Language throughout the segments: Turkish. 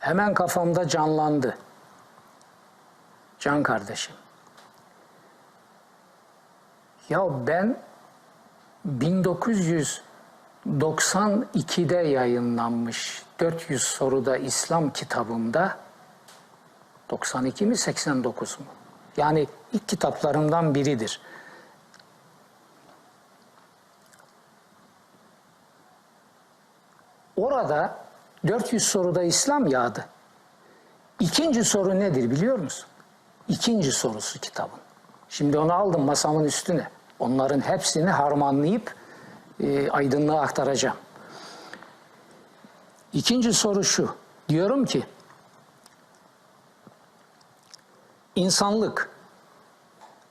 hemen kafamda canlandı. Can kardeşim. Ya ben 1992'de yayınlanmış 400 soruda İslam kitabımda 92 mi 89 mu? Yani ilk kitaplarımdan biridir. Orada 400 soruda İslam yağdı. İkinci soru nedir biliyor musun? İkinci sorusu kitabın. Şimdi onu aldım masamın üstüne. Onların hepsini harmanlayıp e, aydınlığa aktaracağım. İkinci soru şu. Diyorum ki insanlık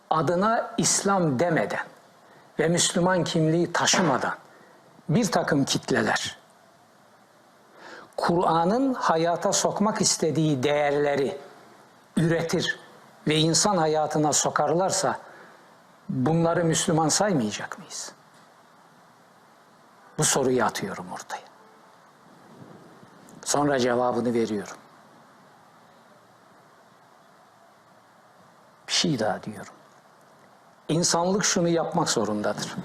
adına İslam demeden ve Müslüman kimliği taşımadan bir takım kitleler Kur'an'ın hayata sokmak istediği değerleri üretir ve insan hayatına sokarlarsa bunları Müslüman saymayacak mıyız? Bu soruyu atıyorum ortaya. Sonra cevabını veriyorum. Bir şey daha diyorum. İnsanlık şunu yapmak zorundadır.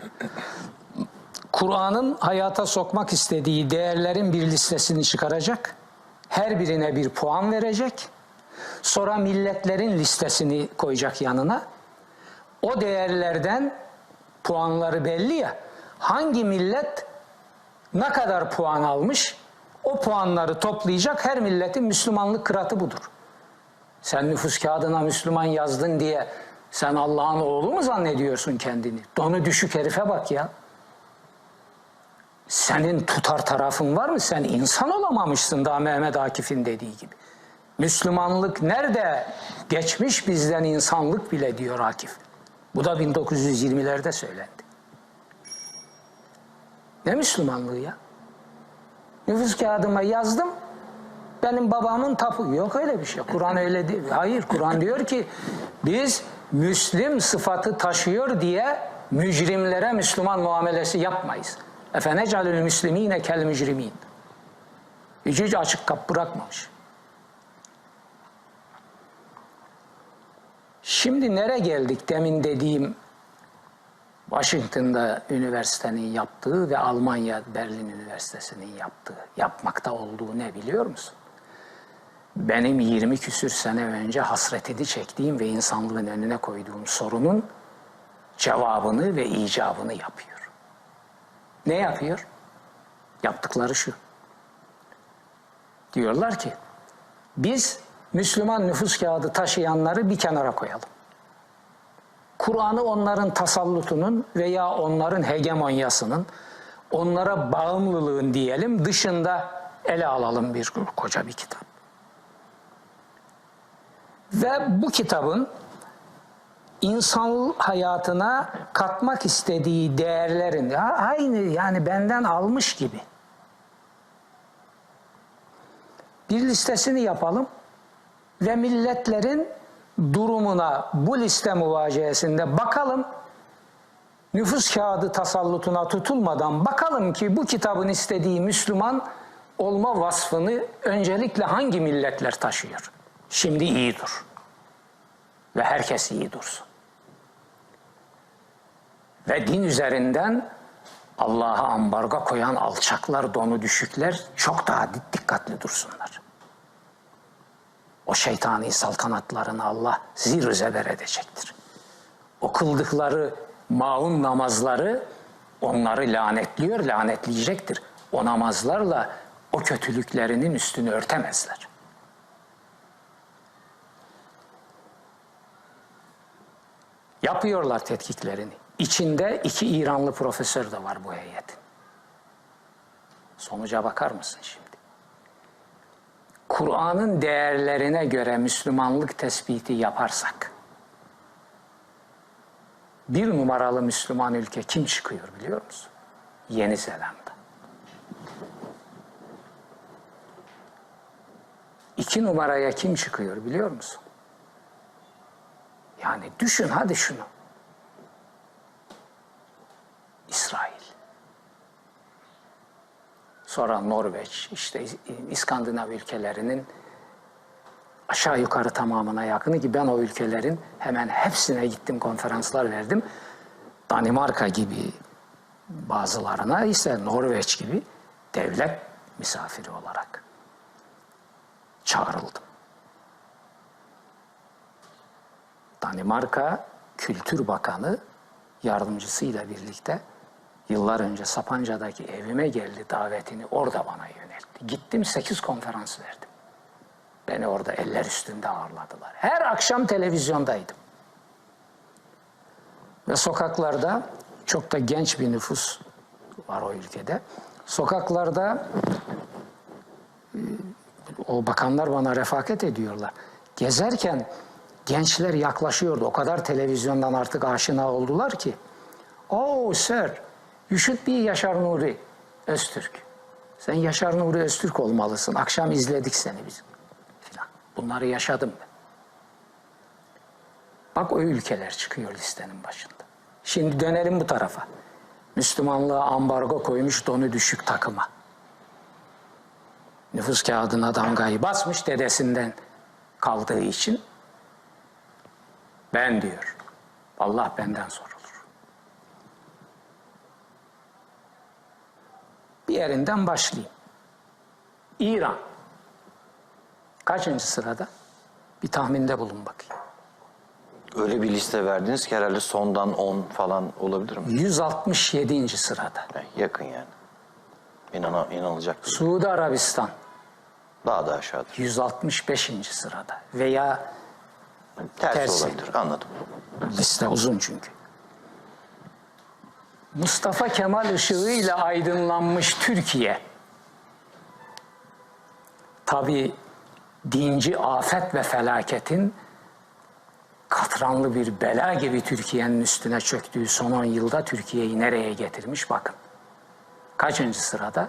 Kur'an'ın hayata sokmak istediği değerlerin bir listesini çıkaracak. Her birine bir puan verecek. Sonra milletlerin listesini koyacak yanına. O değerlerden puanları belli ya. Hangi millet ne kadar puan almış? O puanları toplayacak. Her milletin Müslümanlık kıratı budur. Sen nüfus kağıdına Müslüman yazdın diye sen Allah'ın oğlu mu zannediyorsun kendini? Donu düşük herife bak ya. Senin tutar tarafın var mı? Sen insan olamamışsın daha Mehmet Akif'in dediği gibi. Müslümanlık nerede? Geçmiş bizden insanlık bile diyor Akif. Bu da 1920'lerde söylendi. Ne Müslümanlığı ya? Nüfus kağıdıma yazdım. Benim babamın tapu. Yok öyle bir şey. Kur'an öyle değil. Hayır Kur'an diyor ki biz Müslim sıfatı taşıyor diye mücrimlere Müslüman muamelesi yapmayız. Efenecalül müslimine kel mücrimin. Hiç açık kap bırakmamış. Şimdi nereye geldik demin dediğim Washington'da üniversitenin yaptığı ve Almanya Berlin Üniversitesi'nin yaptığı, yapmakta olduğu ne biliyor musun? Benim 20 küsür sene önce hasretini çektiğim ve insanlığın önüne koyduğum sorunun cevabını ve icabını yapıyor. Ne yapıyor? Yaptıkları şu. Diyorlar ki biz Müslüman nüfus kağıdı taşıyanları bir kenara koyalım. Kur'an'ı onların tasallutunun veya onların hegemonyasının, onlara bağımlılığın diyelim dışında ele alalım bir koca bir kitap. Ve bu kitabın insan hayatına katmak istediği değerlerin aynı yani benden almış gibi. Bir listesini yapalım ve milletlerin durumuna bu liste muvaciyesinde bakalım nüfus kağıdı tasallutuna tutulmadan bakalım ki bu kitabın istediği Müslüman olma vasfını öncelikle hangi milletler taşıyor? Şimdi iyi dur. Ve herkes iyi dursun. Ve din üzerinden Allah'a ambargo koyan alçaklar, donu düşükler çok daha dikkatli dursunlar. O şeytani saltanatlarını Allah zir zeber edecektir. O kıldıkları maun namazları onları lanetliyor, lanetleyecektir. O namazlarla o kötülüklerinin üstünü örtemezler. Yapıyorlar tetkiklerini. İçinde iki İranlı profesör de var bu heyetin. Sonuca bakar mısın şimdi? Kur'an'ın değerlerine göre Müslümanlık tespiti yaparsak bir numaralı Müslüman ülke kim çıkıyor biliyor musun? Yeni Zelanda. İki numaraya kim çıkıyor biliyor musun? Yani düşün hadi şunu. İsrail. sonra Norveç, işte İskandinav ülkelerinin aşağı yukarı tamamına yakını ki ben o ülkelerin hemen hepsine gittim konferanslar verdim. Danimarka gibi bazılarına ise Norveç gibi devlet misafiri olarak çağrıldım. Danimarka Kültür Bakanı yardımcısıyla birlikte yıllar önce Sapanca'daki evime geldi davetini orada bana yöneltti. Gittim 8 konferans verdim. Beni orada eller üstünde ağırladılar. Her akşam televizyondaydım. Ve sokaklarda çok da genç bir nüfus var o ülkede. Sokaklarda e, o bakanlar bana refakat ediyorlar. Gezerken gençler yaklaşıyordu. O kadar televizyondan artık aşina oldular ki. Oh sir, you should be Yaşar Nuri Öztürk. Sen Yaşar Nuri Öztürk olmalısın. Akşam izledik seni biz. Filan. Bunları yaşadım ben. Bak o ülkeler çıkıyor listenin başında. Şimdi dönelim bu tarafa. Müslümanlığa ambargo koymuş donu düşük takıma. Nüfus kağıdına damgayı basmış dedesinden kaldığı için ben diyor. Allah benden sorulur. Bir yerinden başlayayım. İran. Kaçıncı sırada? Bir tahminde bulun bakayım. Öyle bir liste verdiniz ki herhalde sondan 10 falan olabilir mi? 167. sırada. Yani yakın yani. İnana, inanılacak. Suudi Arabistan Daha da aşağıda. 165. sırada veya Tersi, Tersi. olabilir. Anladım. liste uzun çünkü. Mustafa Kemal ışığıyla aydınlanmış Türkiye. Tabi dinci afet ve felaketin katranlı bir bela gibi Türkiye'nin üstüne çöktüğü son 10 yılda Türkiye'yi nereye getirmiş bakın. Kaçıncı sırada?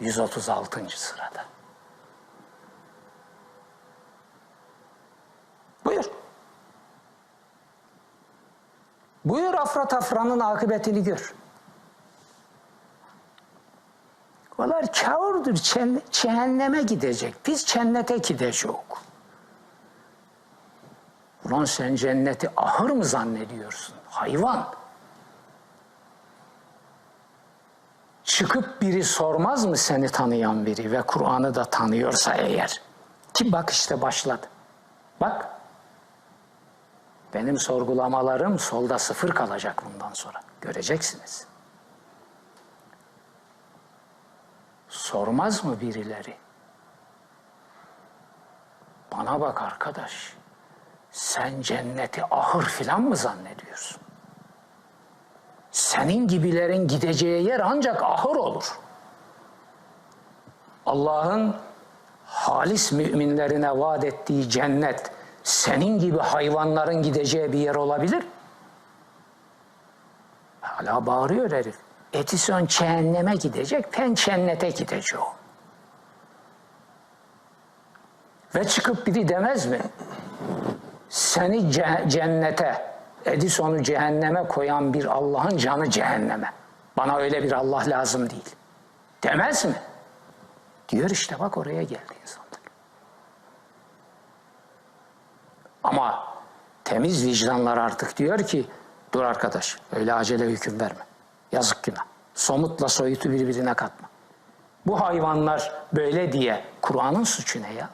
136. sırada. Buyur. Buyur Afra Tafra'nın akıbetini gör. Onlar kâurdur, cehenneme gidecek. Biz cennete gideceğiz. Ulan sen cenneti ahır mı zannediyorsun? Hayvan. Çıkıp biri sormaz mı seni tanıyan biri ve Kur'an'ı da tanıyorsa eğer? Ki bak işte başladı. Bak. Benim sorgulamalarım solda sıfır kalacak bundan sonra. Göreceksiniz. Sormaz mı birileri? Bana bak arkadaş. Sen cenneti ahır filan mı zannediyorsun? Senin gibilerin gideceği yer ancak ahır olur. Allah'ın halis müminlerine vaat ettiği cennet senin gibi hayvanların gideceği bir yer olabilir. Hala bağırıyor herif. Edison cehenneme gidecek, ben cennete gideceğim. Ve çıkıp biri demez mi? Seni ce- cennete, Edison'u cehenneme koyan bir Allah'ın canı cehenneme. Bana öyle bir Allah lazım değil. Demez mi? Diyor işte bak oraya geldi insanlık. Ama temiz vicdanlar artık diyor ki dur arkadaş öyle acele hüküm verme. Yazık günah. Somutla soyutu birbirine katma. Bu hayvanlar böyle diye Kur'an'ın suçu ne ya?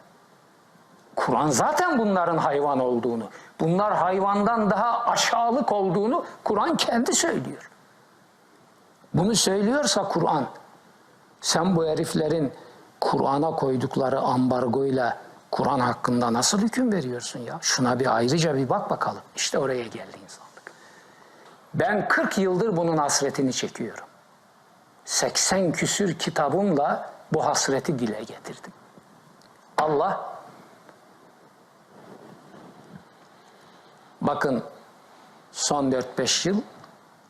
Kur'an zaten bunların hayvan olduğunu, bunlar hayvandan daha aşağılık olduğunu Kur'an kendi söylüyor. Bunu söylüyorsa Kur'an, sen bu heriflerin Kur'an'a koydukları ambargoyla Kur'an hakkında nasıl hüküm veriyorsun ya? Şuna bir ayrıca bir bak bakalım. İşte oraya geldi insanlık. Ben 40 yıldır bunun hasretini çekiyorum. 80 küsür kitabımla bu hasreti dile getirdim. Allah bakın son 4-5 yıl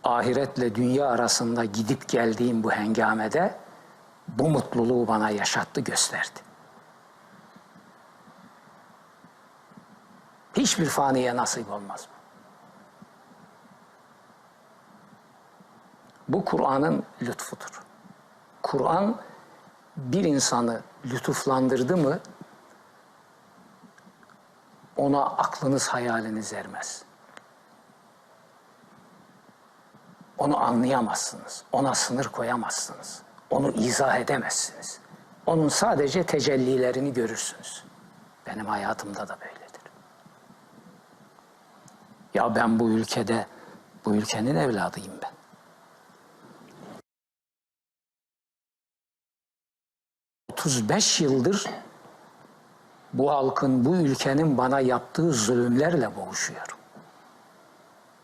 ahiretle dünya arasında gidip geldiğim bu hengamede bu mutluluğu bana yaşattı gösterdi. Hiçbir faniye nasip olmaz bu. Kur'an'ın lütfudur. Kur'an bir insanı lütuflandırdı mı ona aklınız hayaliniz ermez. Onu anlayamazsınız. Ona sınır koyamazsınız. Onu izah edemezsiniz. Onun sadece tecellilerini görürsünüz. Benim hayatımda da böyledir. Ya ben bu ülkede, bu ülkenin evladıyım ben. ...35 yıldır bu halkın, bu ülkenin bana yaptığı zulümlerle boğuşuyorum.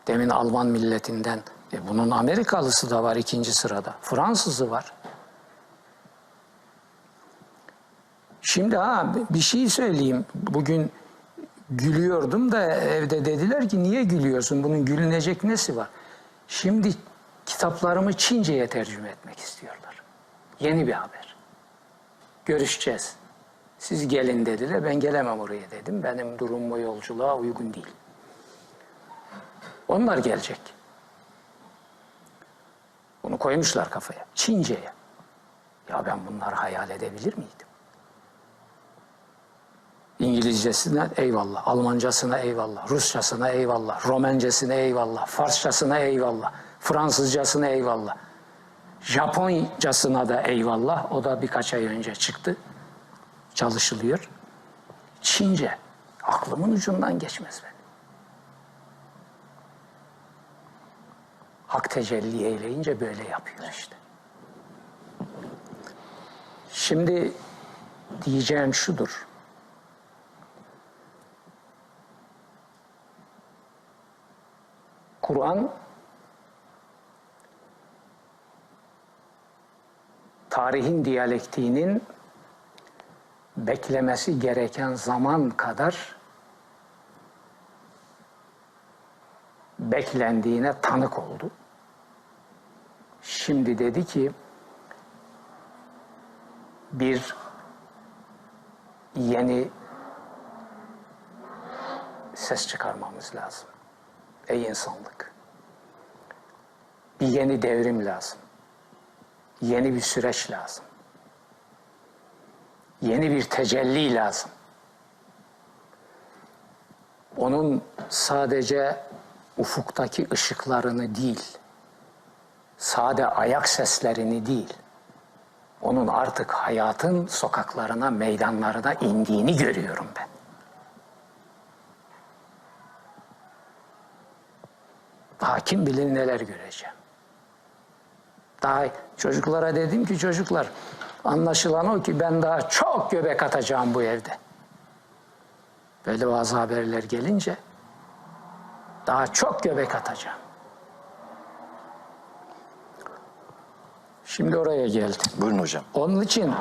Demin Alman milletinden, e bunun Amerikalısı da var ikinci sırada, Fransızı var. Şimdi ha bir şey söyleyeyim. Bugün gülüyordum da evde dediler ki niye gülüyorsun? Bunun gülünecek nesi var? Şimdi kitaplarımı Çince'ye tercüme etmek istiyorlar. Yeni bir haber. Görüşeceğiz. Siz gelin dediler. Ben gelemem oraya dedim. Benim durum o yolculuğa uygun değil. Onlar gelecek. Bunu koymuşlar kafaya. Çince'ye. Ya ben bunları hayal edebilir miydim? İngilizcesine eyvallah, Almancasına eyvallah, Rusçasına eyvallah, Romencesine eyvallah, Farsçasına eyvallah, Fransızcasına eyvallah. Japoncasına da eyvallah. O da birkaç ay önce çıktı. Çalışılıyor. Çince. Aklımın ucundan geçmez benim. Hak tecelli eyleyince böyle yapıyor işte. Şimdi diyeceğim şudur. Kur'an tarihin diyalektiğinin beklemesi gereken zaman kadar beklendiğine tanık oldu. Şimdi dedi ki bir yeni ses çıkarmamız lazım. Ey insanlık. Bir yeni devrim lazım. Yeni bir süreç lazım. Yeni bir tecelli lazım. Onun sadece ufuktaki ışıklarını değil, sade ayak seslerini değil, onun artık hayatın sokaklarına, meydanlarına indiğini görüyorum ben. Daha kim bilir neler göreceğim. Daha çocuklara dedim ki çocuklar anlaşılan o ki ben daha çok göbek atacağım bu evde. Böyle bazı haberler gelince daha çok göbek atacağım. Şimdi oraya geldim. Buyurun hocam. Onun için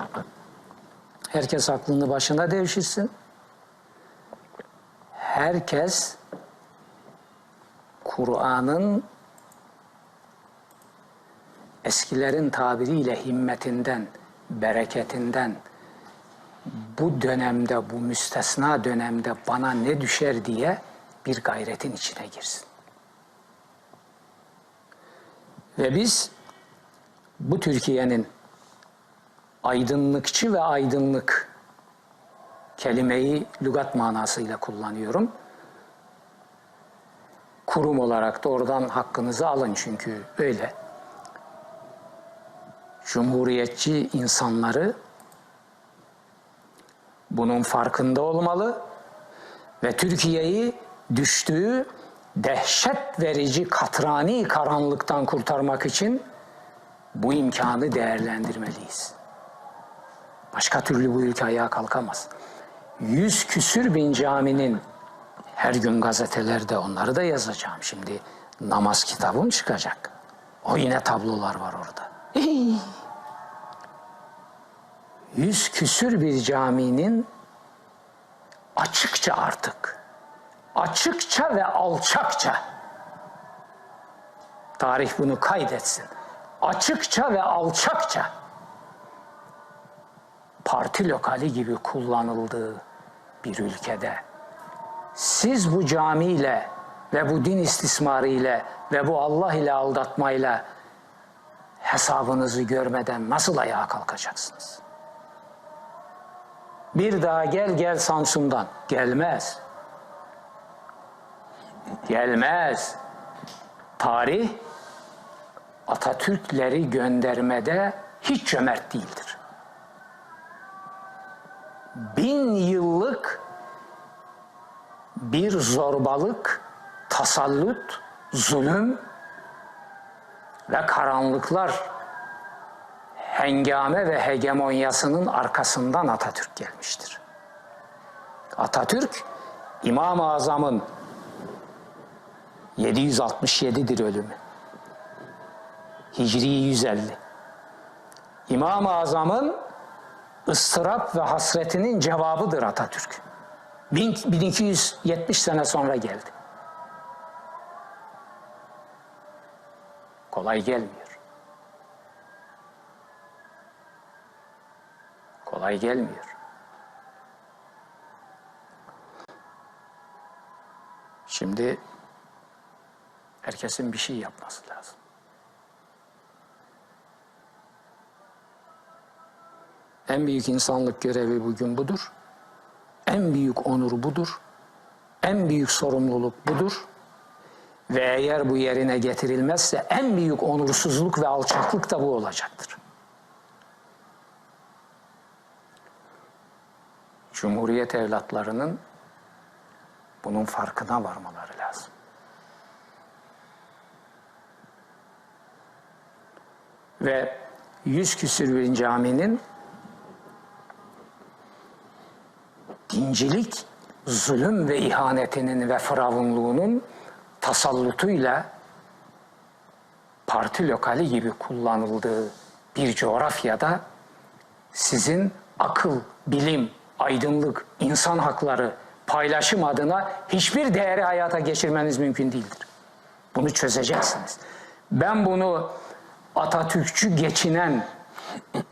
herkes aklını başına devşirsin. Herkes Kur'an'ın eskilerin tabiriyle himmetinden, bereketinden bu dönemde, bu müstesna dönemde bana ne düşer diye bir gayretin içine girsin. Ve biz bu Türkiye'nin aydınlıkçı ve aydınlık kelimeyi lügat manasıyla kullanıyorum. Kurum olarak da oradan hakkınızı alın çünkü öyle. Cumhuriyetçi insanları bunun farkında olmalı ve Türkiye'yi düştüğü dehşet verici katrani karanlıktan kurtarmak için bu imkanı değerlendirmeliyiz. Başka türlü bu ülke ayağa kalkamaz. Yüz küsür bin caminin her gün gazetelerde onları da yazacağım. Şimdi namaz kitabım çıkacak. O yine tablolar var orada. Yüz küsür bir caminin açıkça artık, açıkça ve alçakça tarih bunu kaydetsin. Açıkça ve alçakça parti lokali gibi kullanıldığı bir ülkede siz bu camiyle ve bu din istismarı ile ve bu Allah ile aldatmayla hesabınızı görmeden nasıl ayağa kalkacaksınız? Bir daha gel gel Samsun'dan. Gelmez. Gelmez. Tarih Atatürkleri göndermede hiç cömert değildir. Bin yıllık bir zorbalık, tasallut, zulüm ve karanlıklar hengame ve hegemonyasının arkasından Atatürk gelmiştir. Atatürk İmam-ı Azam'ın 767'dir ölümü. Hicri 150. İmam-ı Azam'ın ıstırap ve hasretinin cevabıdır Atatürk. 1270 sene sonra geldi. Kolay gelmiyor. Kolay gelmiyor. Şimdi herkesin bir şey yapması lazım. En büyük insanlık görevi bugün budur. En büyük onur budur. En büyük sorumluluk budur. Ve eğer bu yerine getirilmezse en büyük onursuzluk ve alçaklık da bu olacaktır. Cumhuriyet evlatlarının bunun farkına varmaları lazım. Ve yüz küsür bin caminin dincilik, zulüm ve ihanetinin ve firavunluğunun tasallutuyla parti lokali gibi kullanıldığı bir coğrafyada sizin akıl, bilim, aydınlık, insan hakları, paylaşım adına hiçbir değeri hayata geçirmeniz mümkün değildir. Bunu çözeceksiniz. Ben bunu Atatürkçü geçinen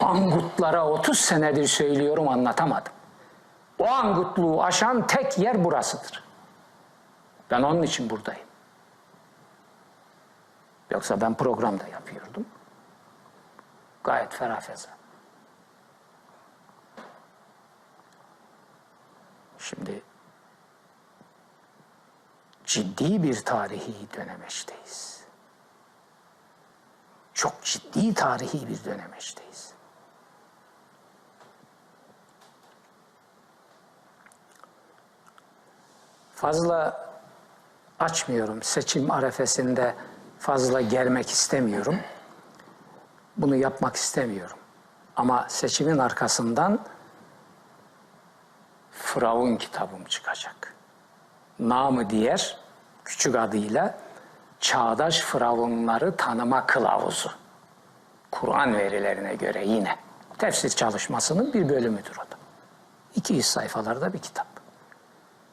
angutlara 30 senedir söylüyorum anlatamadım. O angutluğu aşan tek yer burasıdır. Ben onun için buradayım. Yoksa ben programda yapıyordum. Gayet ferah. Şimdi ciddi bir tarihi dönemeçteyiz. Çok ciddi tarihi bir dönemeçteyiz. Fazla açmıyorum. Seçim arefesinde fazla germek istemiyorum. Bunu yapmak istemiyorum. Ama seçimin arkasından Firavun kitabım çıkacak. Namı diğer küçük adıyla Çağdaş Firavunları Tanıma Kılavuzu. Kur'an verilerine göre yine tefsir çalışmasının bir bölümüdür o da. 200 sayfalarda bir kitap.